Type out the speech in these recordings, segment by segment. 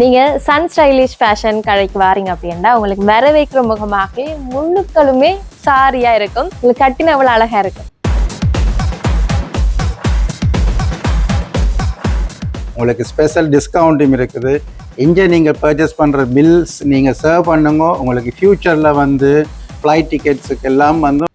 நீங்க Sun stylish fashion கடைக்கு வாரீங்க அப்படின்னா உங்களுக்கு வர வைக்கிற முகமாக முழுக்களுமே சாரியா இருக்கும். உங்களுக்கு கட்டின அவ்வளவு அழகா இருக்கும். உங்களுக்கு ஸ்பெஷல் டிஸ்கவுண்ட்டும் இருக்குது. இங்கே நீங்கள் பர்ச்சேஸ் பண்ணுற பில்ஸ் நீங்கள் சர்வ் பண்ணுங்க. உங்களுக்கு ஃப்யூச்சரில் வந்து ஃப்ளைட் டிக்கெட்ஸுக்கு எல்லாம் வந்து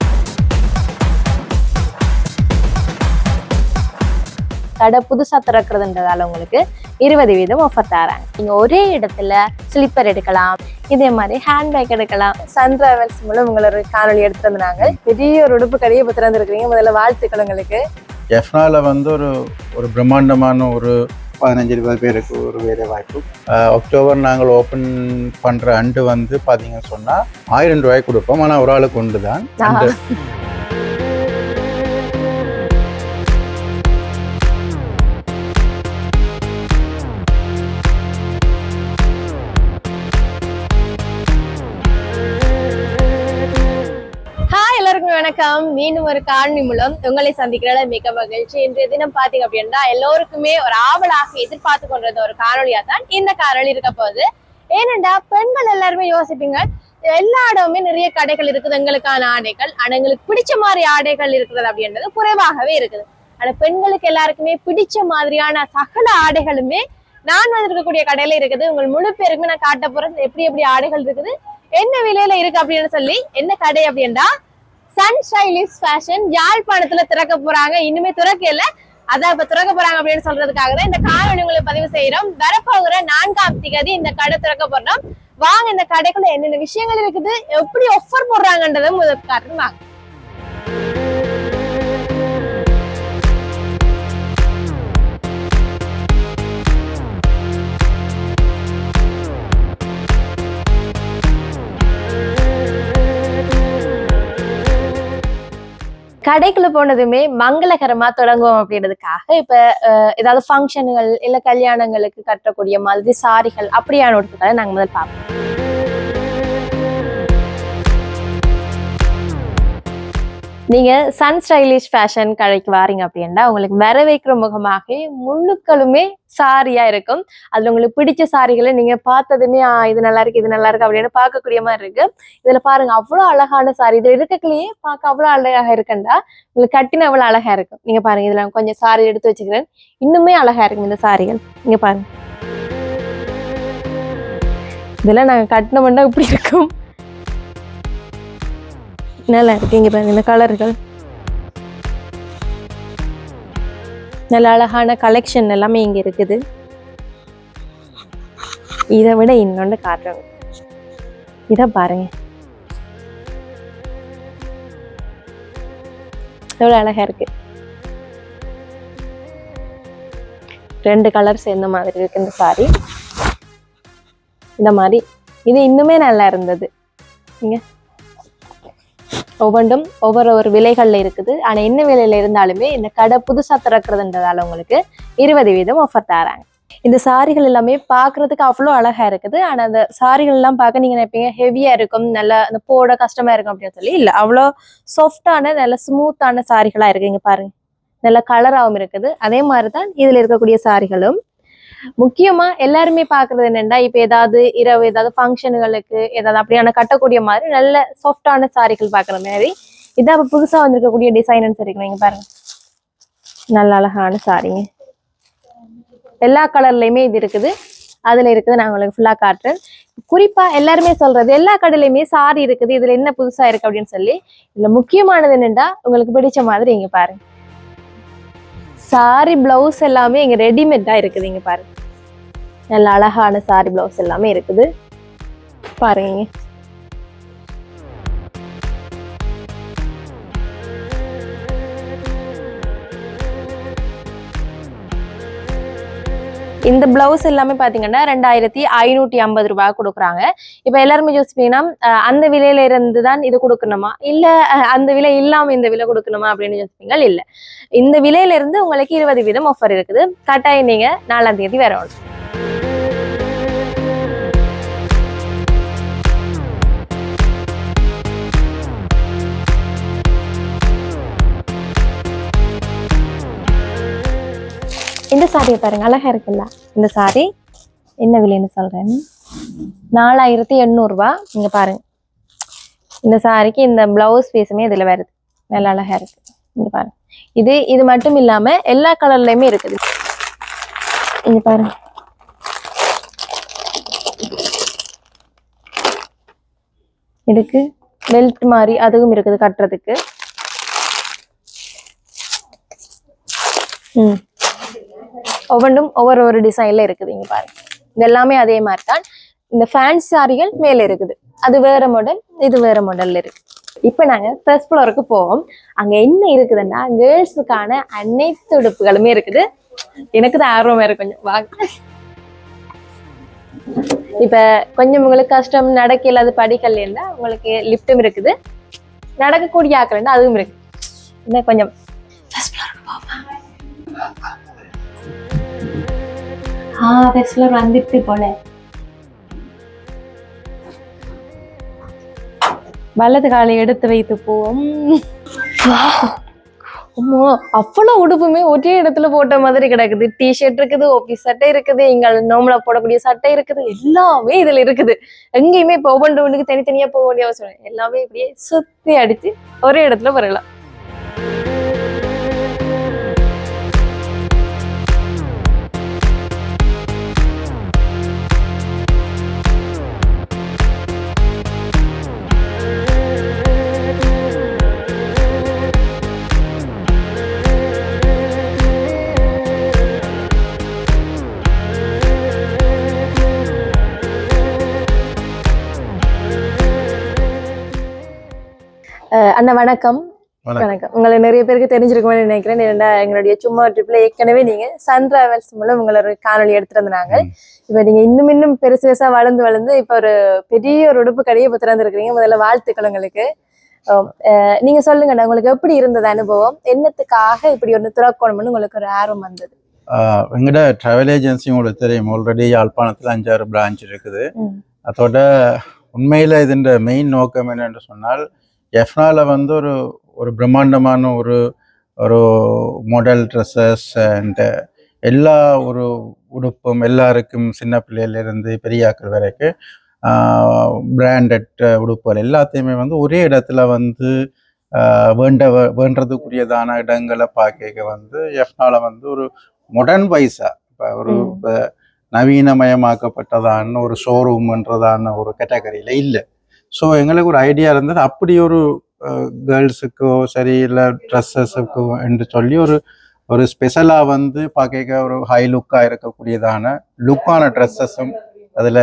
கடை புதுசா திறக்கிறதுன்றதால உங்களுக்கு இருபது வீதம் ஆஃபர் தராங்க. நீங்க ஒரே இடத்துல ஸ்லிப்பர் எடுக்கலாம் இதே மாதிரி ஹேண்ட்பேக் எடுக்கலாம். சன் டிராவல்ஸ் மூலம் உங்களோட காணொலி எடுத்து வந்தாங்க பெரிய ஒரு உடுப்பு கடையை இப்போ திறந்துருக்கீங்க முதல்ல வாழ்த்துக்கள் உங்களுக்கு. எஃப்னால வந்து ஒரு ஒரு பிரம்மாண்டமான ஒரு பதினஞ்சு இருபது பேருக்கு ஒரு வேலை வாய்ப்பு. அக்டோபர் நாங்கள் ஓப்பன் பண்ணுற அண்டு வந்து பார்த்தீங்கன்னு சொன்னால் ஆயிரம் ரூபாய் கொடுப்போம். ஆனால் ஒரு ஆளுக்கு உண்டு தான். எல்லாருக்கும் வணக்கம். மீண்டும் ஒரு காணி மூலம் உங்களை சந்திக்கிறத மிக மகிழ்ச்சி. இன்றைய தினம் பாத்தீங்க அப்படின்னா எல்லோருக்குமே ஒரு ஆவலாக எதிர்பார்த்து கொண்டிருந்த ஒரு காணொலியா தான் இந்த காணொலி இருக்க போகுது. ஏனென்றா பெண்கள் எல்லாருமே யோசிப்பீங்க எல்லா இடமுமே நிறைய கடைகள் இருக்குது எங்களுக்கான ஆடைகள். ஆனா எங்களுக்கு பிடிச்ச மாதிரி ஆடைகள் இருக்கிறது அப்படின்றது குறைவாகவே இருக்குது. ஆனா பெண்களுக்கு எல்லாருக்குமே பிடிச்ச மாதிரியான சகல ஆடைகளுமே நான் வந்திருக்கக்கூடிய கடையில இருக்குது. உங்கள் முழு பேருக்குமே நான் காட்ட போறேன். எப்படி எப்படி ஆடைகள் இருக்குது என்ன விலையில இருக்கு அப்படின்னு சொல்லி என்ன கடை அப்படின்னா சன் ஸ்டைலிஷ் ஃபேஷன் யாழ்ப்பாணத்துல திறக்க போறாங்க. இனிமே திறக்கல. அதான் இப்ப திறக்க போறாங்க அப்படின்னு சொல்றதுக்காக தான் இந்த காணொலி உங்களுக்கு பதிவு செய்யறோம் வரப்போகிற நான்காம் திகதி இந்த கடை திறக்க போறோம். வாங்க இந்த கடைக்குள்ள என்னென்ன விஷயங்கள் இருக்குது எப்படி ஆஃபர் போடுறாங்கன்றதும் முதல் வாங்க. கடைக்குள்ள போனதுமே மங்களகரமா தொடங்குவோம் அப்படின்றதுக்காக இப்ப ஏதாவது ஃபங்க்ஷனுகள் இல்ல கல்யாணங்களுக்கு கட்டக்கூடிய மாதிரி சாரிகள் அப்படியான உடுப்புகளை நாங்க முதல் பார்ப்போம். நீங்க சன் ஸ்டைலிஷ் ஃபேஷன் கடைக்கு வாரீங்க அப்படின்னா உங்களுக்கு வர வைக்கிற முகமாக முழுக்களுமே சாரியா இருக்கும். அதுல உங்களுக்கு பிடிச்ச சாரிகளை நீங்க பார்த்ததுமே இது நல்லா இருக்கு இது நல்லா இருக்கு அப்படின்னு பார்க்கக்கூடிய மாதிரி இருக்கு. இதுல பாருங்க அவ்வளவு அழகான சாரி இதுல இருக்கக்குள்ளேயே பார்க்க அவ்வளவு அழகாக இருக்குண்டா. உங்களுக்கு கட்டின அவ்வளவு அழகா இருக்கும். நீங்க பாருங்க இதுல கொஞ்சம் சாரி எடுத்து வச்சுக்கிறேன். இன்னுமே அழகா இருக்கும் இந்த சாரிகள் நீங்க பாருங்க. இதெல்லாம் நாங்கள் கட்டினோம்னா இப்படி இருக்கும். நல்லா இருக்கு. இங்க பாருங்க இந்த கலர்கள் நல்ல அழகான கலெக்ஷன் எல்லாமே இங்க இருக்குது. இதை விட இன்னொன்று காட்டுறேன். இதை பாருங்க. எவ்வளவு அழகா இருக்கு. ரெண்டு கலர் சேர்ந்த மாதிரி இருக்கு இந்த சாரி இந்த மாதிரி. இது இன்னுமே நல்லா இருந்தது. நீங்கள் ஒவ்வொன்றும் ஒவ்வொரு ஒரு விலைகளில் இருக்குது. ஆனால் என்ன விலையில் இருந்தாலுமே இந்த கடை புதுசாக திறக்கிறதுன்றதால உங்களுக்கு இருபது வீதம் ஆஃபர் தராங்க. இந்த சாரிகள் எல்லாமே பார்க்கறதுக்கு அவ்வளோ அழகாக இருக்குது. ஆனால் அந்த சாரிகள் எல்லாம் பார்க்க நீங்கள் நினைப்பீங்க ஹெவியாக இருக்கும் நல்லா அந்த போட கஷ்டமாக இருக்கும் அப்படின்னு சொல்லி. இல்லை அவ்வளோ சாஃப்டான நல்ல ஸ்மூத்தான சாரிகளாக இருக்குது இங்கே பாருங்க. நல்ல கலராகவும் இருக்குது. அதே மாதிரி தான் இதில் இருக்கக்கூடிய சாரிகளும் முக்கியமா எல்லாருமே பாக்குறது என்னன்னா இப்ப ஏதாவது இரவு ஏதாவது ஃபங்க்ஷனுகளுக்கு ஏதாவது அப்படியான கட்டக்கூடிய மாதிரி நல்ல சாஃப்டான சாரிகள் பாக்குற மாதிரி. இதான் இப்ப புதுசா வந்திருக்கக்கூடிய டிசைன் சரிங்க நீங்க பாருங்க. நல்ல அழகான சாரிங்க எல்லா கலர்லயுமே இது இருக்குது. அதுல இருக்குது நான் உங்களுக்கு ஃபுல்லா காட்டுறேன். குறிப்பா எல்லாருமே சொல்றது எல்லா கடையிலயுமே சாரி இருக்குது இதுல என்ன புதுசா இருக்கு அப்படின்னு சொல்லி. இதுல முக்கியமானது என்னன்னா உங்களுக்கு பிடிச்ச மாதிரி இங்க பாருங்க. சாரி பிளவுஸ் எல்லாமே இங்க ரெடிமேடா இருக்குது இங்க பாருங்க. நல்ல அழகான சாரி பிளவுஸ் எல்லாமே இருக்குது. பாருங்க. இந்த பிளவுஸ் எல்லாமே பார்த்தீங்கன்னா ரெண்டாயிரத்தி ஐநூத்தி ஐம்பது ரூபாய் கொடுக்குறாங்க. இப்ப எல்லாருமே யோசிப்பீங்கன்னா அந்த விலையில இருந்து தான் இது கொடுக்கணுமா? இல்ல அஹ், அந்த விலை இல்லாமல் இந்த விலை கொடுக்கணுமா அப்படின்னு யோசிப்பீங்க இல்ல. இந்த விலையில இருந்து உங்களுக்கு இருபது வீதம் ஆஃபர் இருக்குது. கட்டாயம் நீங்க நாலாம் தேதி வரணும். இந்த சாரியை பாருங்க அழகா இருக்குல்ல? இந்த சாரி என்ன விலைன்னு சொல்றேன். நாலாயிரத்தி எண்ணூறுபா நீங்கள் பாருங்க. இந்த சாரிக்கு இந்த பிளவுஸ் பீஸுமே இதுல வருது. நல்ல அழகா இருக்கு. இங்க பாருங்க. இது இது மட்டும் இல்லாம எல்லா கலர்லயுமே இருக்குது. இங்க பாருங்க. இதுக்கு பெல்ட் மாதிரி அதுவும் இருக்குது கட்டுறதுக்கு. ம். ஒவ்வொன்றும் ஒவ்வொரு ஒரு டிசைன்ல இருக்குது இங்க பாருங்க. இது எல்லாமே அதே மாதிரி தான் இந்த ஃபேன்ஸ் சாரிகள் மேல இருக்குது. அது வேற மாடல் இது வேற மாடல்ல இருக்கு. இப்போ நாங்க ஃபர்ஸ்ட் ஃப்ளோருக்கு போவோம். அங்க என்ன இருக்குதுன்னா கேர்ள்ஸுக்கான அனைத்து உடுப்புகளுமே இருக்குது. எனக்கு தான் ஆர்வம் இருக்கு கொஞ்சம். வாங்க இப்ப கொஞ்சம் உங்களுக்கு கஷ்டம் நடக்க இல்லாத படிக்கலைன்னா உங்களுக்கு லிஃப்ட்டும் இருக்குது. நடக்கக்கூடிய ஆக்கலன்னா அதுவும் இருக்கு. இன்னும் கொஞ்சம். ஃபர்ஸ்ட் floor போவோம்? ஆ ஃபர்ஸ்ட் ஃப்ளோர் வந்துட்டு போல. வலது காலை எடுத்து வைத்து போவோம். அம்மா அவ்வளவு உடுப்புமே ஒரே இடத்துல போட்ட மாதிரி கிடக்குது. டிஷர்ட் இருக்குது ஆபீஸ் சட்டை இருக்குது இங்க நோம்பல போடக்கூடிய சட்டை இருக்குது எல்லாமே இதுல இருக்குது. எங்கேயுமே இப்போ ஒவ்வொன்று ஒண்ணுக்கு தனித்தனியா போக வேண்டிய அவசியம். எல்லாமே இப்படியே சுத்தி அடிச்சு ஒரே இடத்துல வரலாம் அண்ணா வணக்கம். வணக்கம். உங்களை நிறைய பேருக்கு தெரிஞ்சிருக்கும்னு நினைக்கிறேன். ஏன்னா எங்களுடைய சும்மா ட்ரிப்ல ஏற்கனவே நீங்க சன் டிராவல்ஸ் மூலம் உங்களோட காணொலி எடுத்திருந்தாங்க. இப்ப நீங்க இன்னும் இன்னும் பெருசு பெருசா வளர்ந்து வளர்ந்து இப்ப ஒரு பெரிய ஒரு உடுப்பு கடையை இப்ப திறந்திருக்கிறீங்க. முதல்ல வாழ்த்துக்கள் உங்களுக்கு. நீங்க சொல்லுங்கண்ணா உங்களுக்கு எப்படி இருந்தது அனுபவம்? என்னத்துக்காக இப்படி ஒன்று திறக்கணும்னு உங்களுக்கு ஒரு ஆர்வம் வந்தது? எங்கட ட்ராவல் ஏஜென்சி உங்களுக்கு தெரியும். ஆல்ரெடி யாழ்ப்பாணத்தில் அஞ்சாறு பிரான்ச் இருக்குது. அதோட உண்மையில் இதுன்ற மெயின் நோக்கம் என்னென்று சொன்னால் எஃப்னால வந்து ஒரு ஒரு பிரம்மாண்டமான ஒரு ஒரு மாடல் ட்ரெஸ்ஸஸ் அண்ட் எல்லா ஒரு உடுப்பும் எல்லாருக்கும் சின்ன பிள்ளையிலேருந்து பெரியாக்கள் வரைக்கும் பிராண்டட் உடுப்புகள் எல்லாத்தையுமே வந்து ஒரே இடத்துல வந்து ஆஹ் வேண்ட வேண்டதுக்குரியதான இடங்களை பார்க்க வந்து எஃப்னால வந்து ஒரு மாடர்ன் வைஸா இப்போ ஒரு நவீனமயமாக்கப்பட்டதான ஒரு ஷோரூம்ன்றதான ஒரு கேட்டகரியில் இல்லை. ஸோ எங்களுக்கு ஒரு ஐடியா இருந்தது. அப்படி ஒரு கேர்ள்ஸுக்கோ சரி இல்லை ட்ரெஸ்ஸஸுக்கோ என்று சொல்லி ஒரு ஒரு ஸ்பெஷலாக வந்து பார்க்க ஒரு ஹை லுக்காக இருக்கக்கூடியதான லுக்கான ட்ரெஸ்ஸஸும் அதில்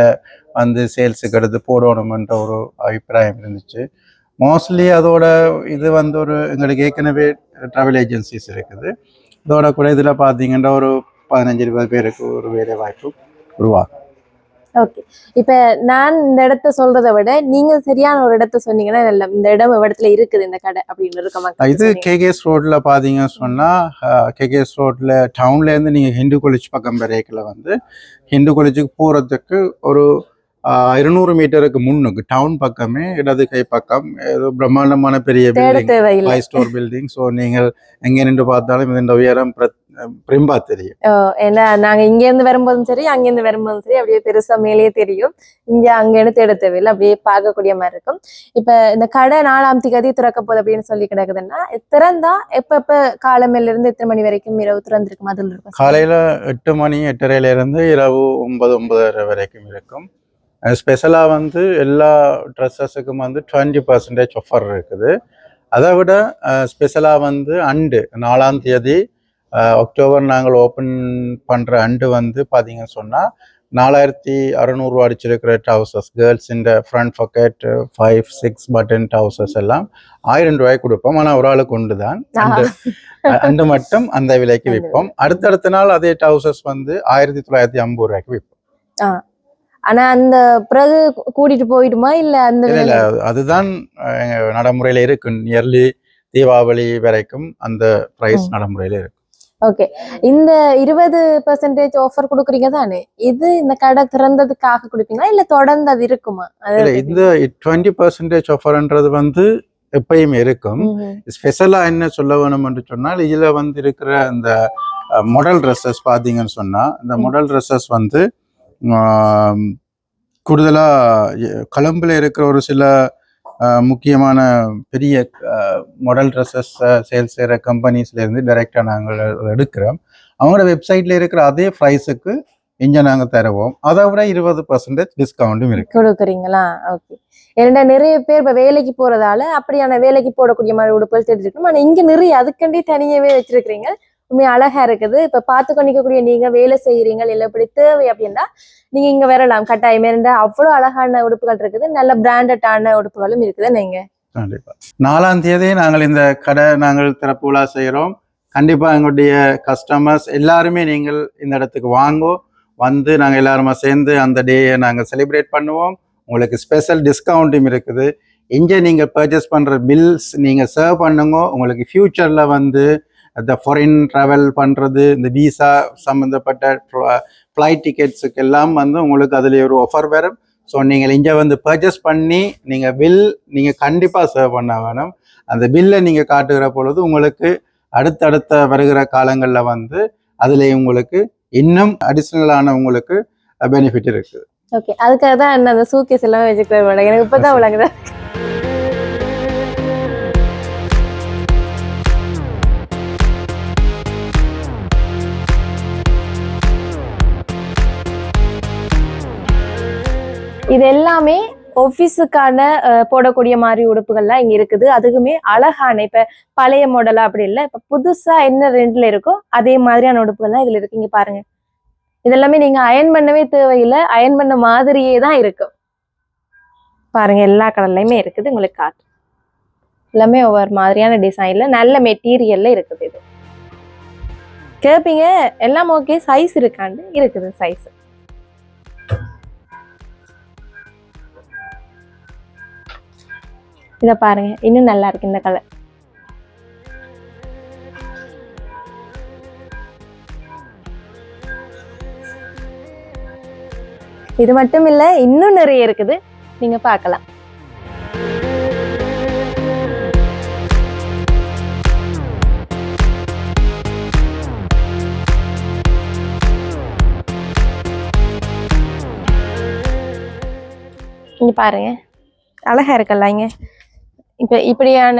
வந்து சேல்ஸுக்கு எடுத்து போடணுமென்ற ஒரு அபிப்பிராயம் இருந்துச்சு. மோஸ்ட்லி அதோட இது வந்து ஒரு எங்களுக்கு ஏற்கனவே ட்ராவல் ஏஜென்சிஸ் இருக்குது. இதோட கூட இதில் பார்த்தீங்கன்னா ஒரு பதினஞ்சு இருபது பேருக்கு ஒரு வேலை வாய்ப்பு உருவாகும். ஓகே இப்ப நான் இந்த இடத்த சொல்றதை விட நீங்க சரியான ஒரு இடத்த சொன்னீங்கன்னா நல்ல இந்த இடம் இடத்துல இருக்குது இந்த கடை அப்படின்னு இருக்க இது கேகேஎஸ் ரோட்ல பாத்தீங்க சொன்னா கேகேஎஸ் ரோட்ல டவுன்ல இருந்து நீங்க ஹிந்து காலேஜ் பக்கம் வரைக்கல வந்து ஹிந்து காலேஜுக்கு போறதுக்கு ஒரு இருநூறு மீட்டருக்கு முன்னுக்கு டவுன் பக்கமே இடது கை பக்கம் ஏதோ பிரம்மாண்டமான பெரிய building five star building so நீங்கள் எங்க நின்று பார்த்தாலும் இந்த உயரம் பிர- பிரிம்பா தெரியும். ஏன்னா நாங்க இங்க இருந்து வரும்போதும் சரி அங்க இருந்து வரும்போதும் சரி அப்படியே பெருசா மேலேயே தெரியும். இங்க அங்க இருந்து தேட தேவையில்லை அப்படியே பார்க்கக்கூடிய மாதிரி இருக்கும். இப்ப இந்த கடை நாலாம் திகதி திறக்க போகுது அப்படின்னு சொல்லி கிடக்குதுன்னா திறந்தா எப்ப எப்ப இருந்து எத்தனை மணி வரைக்கும் இரவு திறந்திருக்கும்? அதில் இருக்கும். காலையில எட்டு மணி எட்டரையில இருந்து இரவு ஒன்பது ஒன்பதரை வரைக்கும் இருக்கும். ஸ்பெஷலாக வந்து எல்லா ட்ரெஸ்ஸஸுக்கும் வந்து டுவெண்ட்டி பர்சன்டேஜ் ஆஃபர் இருக்குது. அதை விட ஸ்பெஷலாக வந்து அண்டு நாலாம் தேதி அக்டோபர் நாங்கள் ஓப்பன் பண்ணுற அண்டு வந்து பார்த்தீங்கன்னு சொன்னால் நாலாயிரத்தி அறநூறுவா அடிச்சிருக்கிற கேர்ள்ஸ் இந்த front pocket five six button trousers எல்லாம் ஆயிரம் ரூபாய் கொடுப்போம். ஆனால் ஒரு ஆளுக்கு உண்டு தான். அண்டு அண்டு மட்டும் அந்த விலைக்கு விற்போம். அடுத்தடுத்த நாள் அதே ட்ரௌசர்ஸ் வந்து ஆயிரத்தி தொள்ளாயிரத்தி ஐம்பது ரூபாய்க்கு விற்போம். ஆனா அந்த பிறகு கூட்டிட்டு போயிடுமா இல்ல அந்த இல்ல அதுதான் நடைமுறையில இருக்கு. நியர்லி தீபாவளி வரைக்கும் அந்த பிரைஸ். நடைமுறையில இருக்கு. ஓகே இந்த இருபது பெர்சன்டேஜ் ஆஃபர் கொடுக்குறீங்க தானே? இது இந்த கடை திறந்ததுக்காக கொடுப்பீங்களா? இல்ல தொடர்ந்து அது இருக்குமா? இல்ல இந்த டுவெண்ட்டி பர்சன்டேஜ் ஆஃபர்ன்றது வந்து எப்பயுமே இருக்கும். ம்ஹும். ஸ்பெஷலா என்ன சொல்ல வேணும் என்று சொன்னால் இதுல வந்து இருக்கிற அந்த மாடல் ட்ரெஸ்ஸஸ் பாத்தீங்கன்னு சொன்னா இந்த. மாடல் ட்ரெஸ்ஸஸ் வந்து கூடுதலாக கலம்பில் இருக்கிற ஒரு சில முக்கியமான பெரிய மாடல் ட்ரெஸ்ஸஸ் சேல் செய்கிற கம்பெனிஸ்லேருந்து டைரெக்டாக நாங்கள் எடுக்கிறோம். அவங்களோட வெப்சைட்டில் இருக்கிற அதே ப்ரைஸுக்கு இங்கே நாங்கள் தருவோம். அதை விட இருபது பர்சன்டேஜ் டிஸ்கவுண்ட்டும் இருக்கு. கொடுக்குறீங்களா? ஓகே ஏன்னா நிறைய பேர் இப்போ வேலைக்கு போகிறதால அப்படியான வேலைக்கு போடக்கூடிய மாதிரி உடுப்புகள் தெரிஞ்சுக்கணும். ஆனால் இங்கே நிறைய அதுக்கண்டே தனியாகவே வச்சிருக்கிறீங்க. உண்மையா அழகா இருக்குது. இப்ப பார்த்து கொண்டிக்கக்கூடிய நீங்க வேலை செய்யறீங்க இல்ல இப்படி தேவை அப்படின்னா நீங்க இங்க வரலாம். கட்டாயம் இருந்தா அவ்வளவு அழகான உடுப்புகள் இருக்குது. நல்ல பிராண்டட்டான உடுப்புகளும் இருக்குது. நீங்க கண்டிப்பாக நாலாம் தேதி நாங்கள் இந்த கடை நாங்கள் திறப்பு விழா செய்கிறோம் கண்டிப்பாக எங்களுடைய கஸ்டமர்ஸ் எல்லாருமே நீங்கள் இந்த இடத்துக்கு வாங்கோ. வந்து நாங்கள் எல்லாருமா சேர்ந்து அந்த டேயை நாங்கள் செலிப்ரேட் பண்ணுவோம். உங்களுக்கு ஸ்பெஷல் டிஸ்கவுண்ட்டும் இருக்குது. இங்கே நீங்கள் பர்ச்சேஸ் பண்ணுற பில்ஸ் நீங்கள் சர்வ் பண்ணுங்க. உங்களுக்கு ஃப்யூச்சரில் வந்து இந்த ஃபாரின் ட்ராவல் பண்ணுறது இந்த விசா சம்மந்தப்பட்ட ஃப்ளைட் டிக்கெட்ஸுக்கு எல்லாம் வந்து உங்களுக்கு அதில் ஒரு ஆஃபர் வரும். ஸோ நீங்கள் இங்கே வந்து பர்ச்சேஸ் பண்ணி நீங்கள் பில் நீங்கள் கண்டிப்பாக சர்வ் பண்ண வேணும். அந்த பில்லை நீங்கள் காட்டுகிற பொழுது உங்களுக்கு அடுத்தடுத்த வருகிற காலங்களில் வந்து அதில் உங்களுக்கு இன்னும் அடிஷ்னலான உங்களுக்கு பெனிஃபிட் இருக்குது. ஓகே அதுக்காக தான் என்ன அந்த சூக்கேஸ் எல்லாம் வச்சுக்கிறேன் எனக்கு இப்பதான் விளங்குது. இது எல்லாமே ஆஃபீஸுக்கான போடக்கூடிய மாதிரி உடுப்புகள்லாம் இங்க இருக்குது. அதுக்குமே அழகான இப்போ பழைய மாடலா அப்படி இல்லை. இப்போ புதுசா என்ன ரெண்டில் இருக்கோ அதே மாதிரியான உடுப்புகள்லாம் இதுல இருக்கு. இங்கே பாருங்க. இதெல்லாமே நீங்க அயன் பண்ணவே தேவையில்லை. அயன் பண்ண மாதிரியே தான் இருக்கும் பாருங்க எல்லா கடல்லையுமே இருக்குது உங்களுக்கு காட்டு. எல்லாமே ஒவ்வொரு மாதிரியான டிசைன்ல நல்ல மெட்டீரியல்ல இருக்குது இது. கேட்பீங்க எல்லாம் ஓகே சைஸ் இருக்காண்டு இருக்குது சைஸ் இதை பாருங்க இன்னும் நல்லா இருக்கு இந்த கலர் இது மட்டும் இல்ல இன்னும் நிறைய இருக்குது. நீங்க பார்க்கலாம். இங்க பாருங்க. அழகா இருக்குல்ல இங்க? இப்போ இப்படியான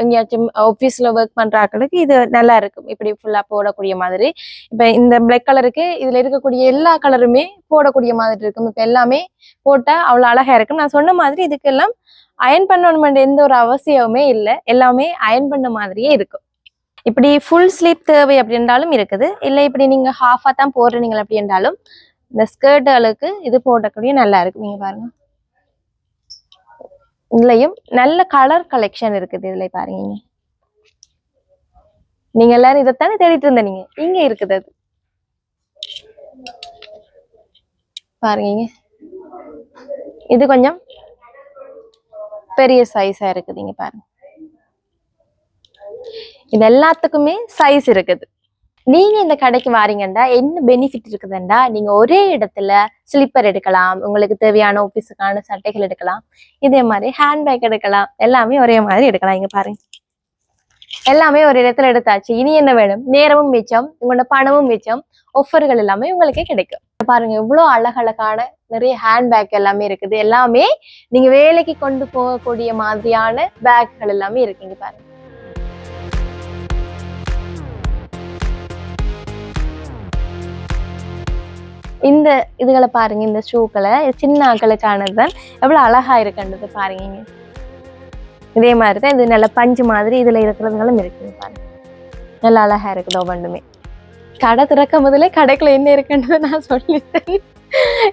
எங்கேயாச்சும் ஆஃபீஸில் ஒர்க் பண்ற இது நல்லா இருக்கும். இப்படி ஃபுல்லா போடக்கூடிய மாதிரி. இப்ப இந்த பிளாக் கலருக்கு இதுல இருக்கக்கூடிய எல்லா கலருமே போடக்கூடிய மாதிரி இருக்கும். இப்ப எல்லாமே போட்டா அவ்வளவு அழகா இருக்கும். நான் சொன்ன மாதிரி இதுக்கெல்லாம் அயன் பண்ணணும் எந்த ஒரு அவசியமுமே இல்லை. எல்லாமே அயன் பண்ண மாதிரியே இருக்கும். இப்படி ஃபுல் ஸ்லீப் தேவை அப்படின்றாலும் இருக்குது. இல்லை இப்படி நீங்க ஹாஃபாக தான் போடுறீங்க அப்படின்றாலும் இந்த ஸ்கர்ட் அளவுக்கு இது போடக்கூடிய நல்லா இருக்கும். நீங்க பாருங்க. இதுலயும் நல்ல கலர் கலெக்ஷன் இருக்குது இதுல பாருங்க. நீங்க எல்லாரும் இதைத்தானே தேடிட்டு இருந்த நீங்க இங்க இருக்குது அது. பாருங்க. இது கொஞ்சம் பெரிய சைஸா இருக்குது இங்க பாருங்க. இது எல்லாத்துக்குமே சைஸ் இருக்குது. நீங்க இந்த கடைக்கு வாரீங்கன்னா என்ன பெனிஃபிட் இருக்குதுண்டா? நீங்க ஒரே இடத்துல ஸ்லிப்பர் எடுக்கலாம் உங்களுக்கு தேவையான ஆஃபீஸுக்கான சட்டைகள் எடுக்கலாம் இதே மாதிரி ஹேண்ட்பேக் எடுக்கலாம் எல்லாமே ஒரே மாதிரி எடுக்கலாம் இங்க பாருங்க. எல்லாமே ஒரு இடத்துல எடுத்தாச்சு. இனி என்ன வேணும்? நேரமும் மிச்சம் உங்களோட பணமும் மிச்சம் ஆஃபர்கள் எல்லாமே உங்களுக்கு கிடைக்கும். பாருங்க இவ்வளோ அழகழகான நிறைய ஹேண்ட்பேக் எல்லாமே இருக்குது. எல்லாமே நீங்க வேலைக்கு கொண்டு போகக்கூடிய மாதிரியான பேக்குகள் எல்லாமே இருக்கு இங்க பாருங்க. இந்த இதுகளை பாருங்க இந்த ஷூக்களை சின்ன ஆக்களுக்கானது தான். எவ்வளவு அழகா இருக்குன்றது பாருங்க. இதே மாதிரி தான் இது நல்ல பஞ்சு மாதிரி இதுல இருக்கிறதுங்களும் இருக்குது பாருங்க. நல்லா அழகா இருக்குது ஒவ்வொன்றுமே. கடை திறக்க முதல்ல கடைக்குள்ள என்ன இருக்குன்றதை நான் சொல்லிட்டேன்.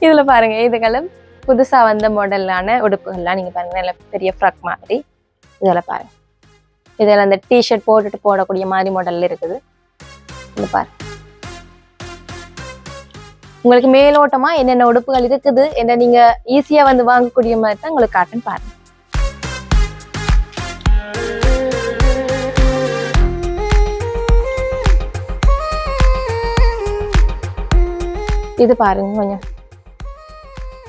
இதுல பாருங்க இதுகளும் புதுசா வந்த மாடலான உடுப்புகள்லாம் நீங்க பாருங்க நல்ல பெரிய ஃப்ராக் மாதிரி. இதெல்லாம் பாருங்க. இதெல்லாம் அந்த டிஷர்ட் போட்டுட்டு போடக்கூடிய மாதிரி மாடல்ல இருக்குது. இது பாருங்க. உங்களுக்கு மேலோட்டமா என்னென்ன உடுப்புகள் இருக்குது என்ன நீங்க ஈஸியா வந்து வாங்கக்கூடிய மாதிரி தான் உங்களுக்கு காட்டுன்னு பாருங்க. இது பாருங்க கொஞ்சம்.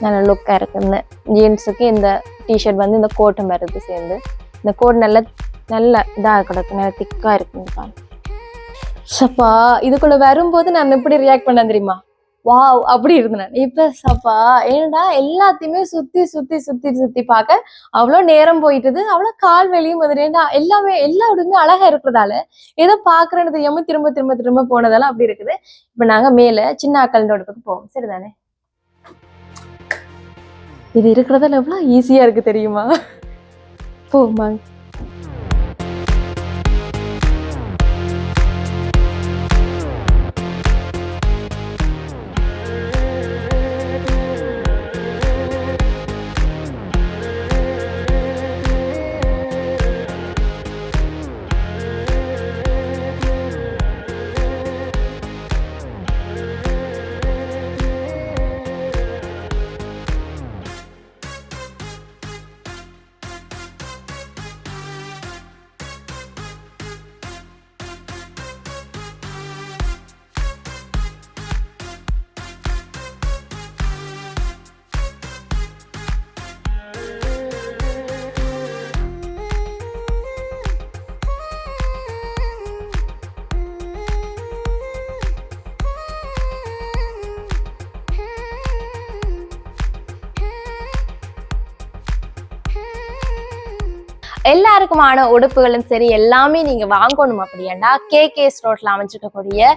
நல்ல லுக்காக இருக்குது இந்த ஜீன்ஸுக்கு இந்த டிஷர்ட் வந்து இந்த கோட்டும் வருது சேர்ந்து. இந்த கோட் நல்ல நல்ல இதாக கிடக்கு. நல்ல திக்காக இருக்குங்க பாருங்க. சப்பா இதுக்குள்ளே வரும்போது நான் எப்படி ரியாக்ட் பண்ண தெரியுமா? வாவ் அப்படி இருந்தேன். இப்ப சப்பா ஏன்டா எல்லாத்தையுமே சுத்தி சுத்தி சுத்தி சுத்தி பார்க்க அவ்வளோ நேரம் போயிட்டது. அவ்வளோ கால் வலியும் முதலேண்டா எல்லாமே எல்லா இடமே அழகா இருக்கிறதால ஏதோ பாக்குறது தெரியாம திரும்ப திரும்ப திரும்ப போனதால அப்படி இருக்குது. இப்ப நாங்க மேல சின்ன அக்கல் இடத்துக்கு போவோம். சரிதானே? இது இருக்கிறதால எவ்வளவு ஈஸியா இருக்கு தெரியுமா? போமாங்க எல்லாருக்குமான உடுப்புகளும் சரி எல்லாமே நீங்க வாங்கணும் அப்படின்னா கே கேஸ் ரோட்ல அமைச்சிருக்கக்கூடிய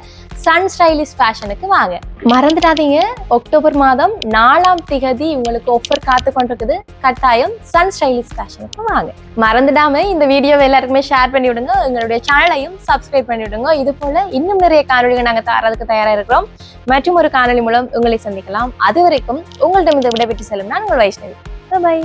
சன் ஸ்டைலிஷ் ஃபேஷனுக்கு வாங்க. மறந்துடாதீங்க. அக்டோபர் மாதம் நாலாம் திகதி உங்களுக்கு ஆஃபர் காத்து கொண்டிருக்குது. கட்டாயம் சன் ஸ்டைலிஷ் ஃபேஷனுக்கு வாங்க. மறந்துடாம இந்த வீடியோவை எல்லாருக்குமே ஷேர் பண்ணி விடுங்க. எங்களுடைய சேனலையும் சப்ஸ்கிரைப் பண்ணி விடுங்க. இது போல இன்னும் நிறைய காணொலிகள் நாங்க தரதுக்கு தயாரா இருக்கிறோம். மற்றும் ஒரு காணொலி மூலம் உங்களை சந்திக்கலாம். அது வரைக்கும் உங்களிடம் இதை விடைபெற்று செல்லும் நான் உங்கள் வைஷ்ணவி. பை